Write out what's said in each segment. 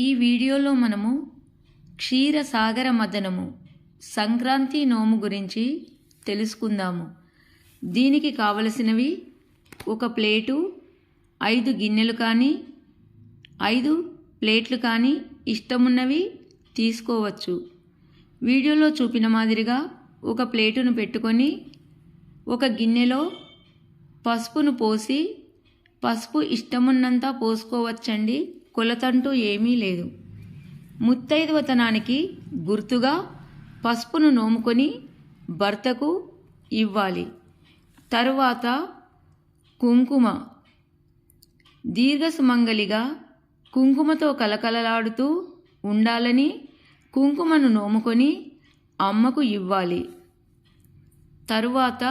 ఈ వీడియోలో మనము క్షీరసాగర మదనము సంక్రాంతి నోము గురించి తెలుసుకుందాము. దీనికి కావలసినవి ఒక ప్లేటు ఐదు గిన్నెలు కానీ ఐదు ప్లేట్లు కానీ ఇష్టమున్నవి తీసుకోవచ్చు. వీడియోలో చూపిన మాదిరిగా ఒక ప్లేటును పెట్టుకొని ఒక గిన్నెలో పసుపును పోసి పసుపు ఇష్టమున్నంత పోసుకోవచ్చండి. కొలతంటూ ఏమీ లేదు. ముత్తైదువతనానికి గుర్తుగా పసుపును నోముకొని భర్తకు ఇవ్వాలి. తరువాత కుంకుమ. దీర్ఘసుమంగలిగా కుంకుమతో కలకలలాడుతూ ఉండాలని కుంకుమను నోముకొని అమ్మకు ఇవ్వాలి. తరువాత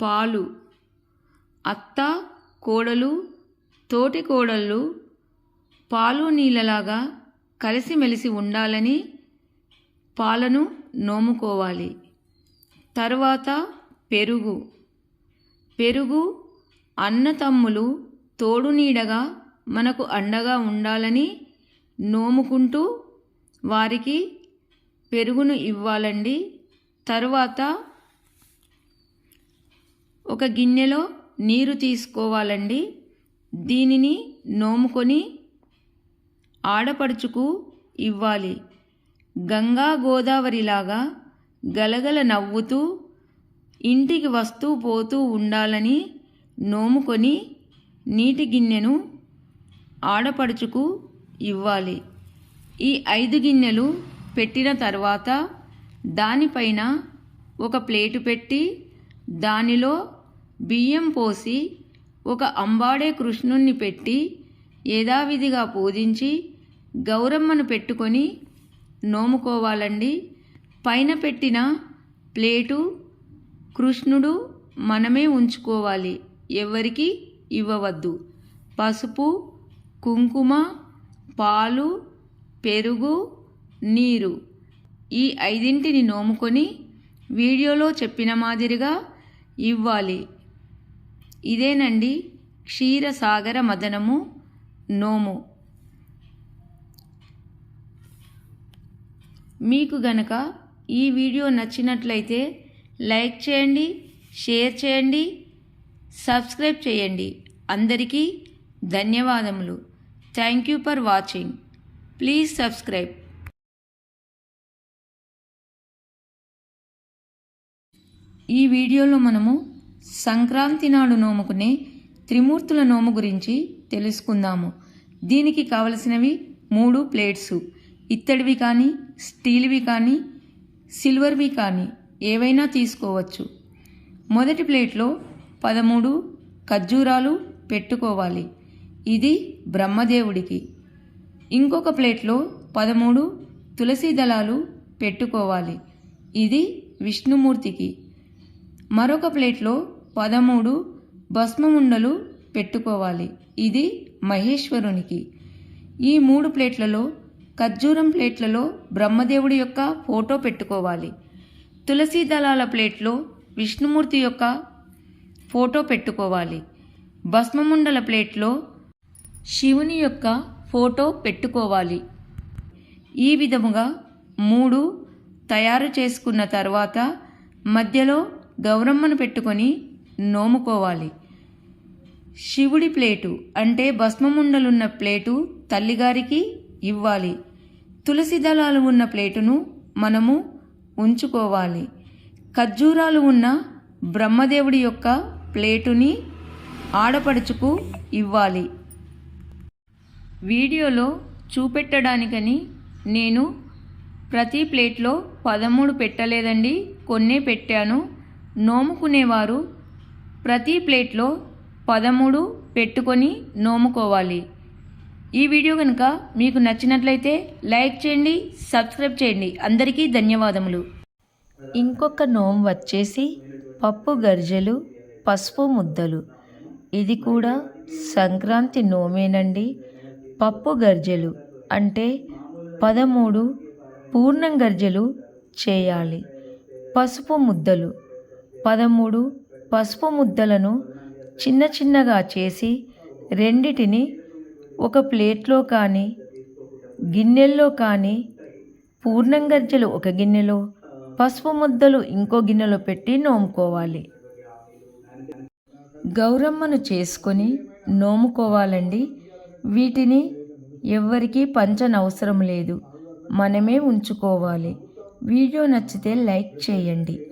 పాలు. అత్త కోడలు తోటి కోడళ్ళు పాలు నీళ్ళలాగా కలిసిమెలిసి ఉండాలని పాలను నోముకోవాలి. తరువాత పెరుగు. పెరుగు అన్నతమ్ములు తోడు నీడగా మనకు అండగా ఉండాలని నోముకుంటూ వారికి పెరుగును ఇవ్వాలండి. తరువాత ఒక గిన్నెలో నీరు తీసుకోవాలండి. దీనిని నోముకొని ఆడపడుచుకు ఇవ్వాలి. గంగా గోదావరిలాగా గలగల నవ్వుతూ ఇంటికి వస్తూ పోతూ ఉండాలని నోముకొని నీటి గిన్నెను ఆడపడుచుకు ఇవ్వాలి. ఈ ఐదు గిన్నెలు పెట్టిన తర్వాత దానిపైన ఒక ప్లేటు పెట్టి దానిలో బియ్యం పోసి ఒక అంబాడే కృష్ణుణ్ణి పెట్టి యథావిధిగా పూజించి గౌరమ్మను పెట్టుకొని నోముకోవాలండి. పైన పెట్టిన ప్లేటు కృష్ణుడు మనమే ఉంచుకోవాలి. ఎవరికి ఇవ్వవద్దు. పసుపు కుంకుమ పాలు పెరుగు నీరు ఈ ఐదింటిని నోముకొని వీడియోలో చెప్పిన మాదిరిగా ఇవ్వాలి. ఇదేనండి క్షీరసాగర మదనము నోము. మీకు గనక ఈ వీడియో నచ్చినట్లయితే లైక్ చేయండి షేర్ చేయండి సబ్స్క్రైబ్ చేయండి. అందరికీ ధన్యవాదములు. Thank you for watching. Please subscribe. ఈ వీడియోలో మనము సంక్రాంతి నాడు నోముకునే త్రిమూర్తుల నోము గురించి తెలుసుకుందాము. దీనికి కావలసినవి మూడు ప్లేట్సు. ఇత్తడివి కానీ స్టీల్వి కానీ సిల్వర్వి కానీ ఏవైనా తీసుకోవచ్చు. మొదటి ప్లేట్లో పదమూడు ఖర్జూరాలు పెట్టుకోవాలి. ఇది బ్రహ్మదేవుడికి. ఇంకొక ప్లేట్లో పదమూడు తులసి దళాలు పెట్టుకోవాలి. ఇది విష్ణుమూర్తికి. మరొక ప్లేట్లో పదమూడు భస్మముండలు పెట్టుకోవాలి. ఇది మహేశ్వరునికి. ఈ మూడు ప్లేట్లలో ఖర్జూరం ప్లేట్లలో బ్రహ్మదేవుడి యొక్క ఫోటో పెట్టుకోవాలి. తులసి దళాల ప్లేట్లో విష్ణుమూర్తి యొక్క ఫోటో పెట్టుకోవాలి. భస్మముండల ప్లేట్లో శివుని యొక్క ఫోటో పెట్టుకోవాలి. ఈ విధముగా మూడు తయారు చేసుకున్న తర్వాత మధ్యలో గౌరమ్మను పెట్టుకొని నోముకోవాలి. శివుడి ప్లేటు అంటే భస్మముండలున్న ప్లేటు తల్లిగారికి ఇవ్వాలి. తులసి దళాలు ఉన్న ప్లేటును మనము ఉంచుకోవాలి. ఖర్జూరాలు ఉన్న బ్రహ్మదేవుడి యొక్క ప్లేటుని ఆడపడుచుకు ఇవ్వాలి. వీడియోలో చూపెట్టడానికని నేను ప్రతి ప్లేట్లో పదమూడు పెట్టలేదండి కొన్నే పెట్టాను. నోముకునేవారు ప్రతి ప్లేట్లో పదమూడు పెట్టుకొని నోముకోవాలి. ఈ వీడియో కనుక మీకు నచ్చినట్లయితే లైక్ చేయండి సబ్స్క్రైబ్ చేయండి. అందరికీ ధన్యవాదములు. ఇంకొక నోము వచ్చేసి పప్పు గర్జలు పసుపు ముద్దలు. ఇది కూడా సంక్రాంతి నోమేనండి. పప్పు గర్జలు అంటే పదమూడు పూర్ణం గర్జలు చేయాలి. పసుపు ముద్దలు పదమూడు పసుపు ముద్దలను చిన్న చిన్నగా చేసి రెండిటిని ఒక ప్లేట్లో కానీ గిన్నెల్లో కానీ పూర్ణం గజ్జలు ఒక గిన్నెలో పసుపు ముద్దలు ఇంకో గిన్నెలో పెట్టి నోముకోవాలి. గౌరమ్మను చేసుకొని నోముకోవాలండి. వీటిని ఎవ్వరికీ పంచనవసరం లేదు. మనమే ఉంచుకోవాలి. వీడియో నచ్చితే లైక్ చేయండి.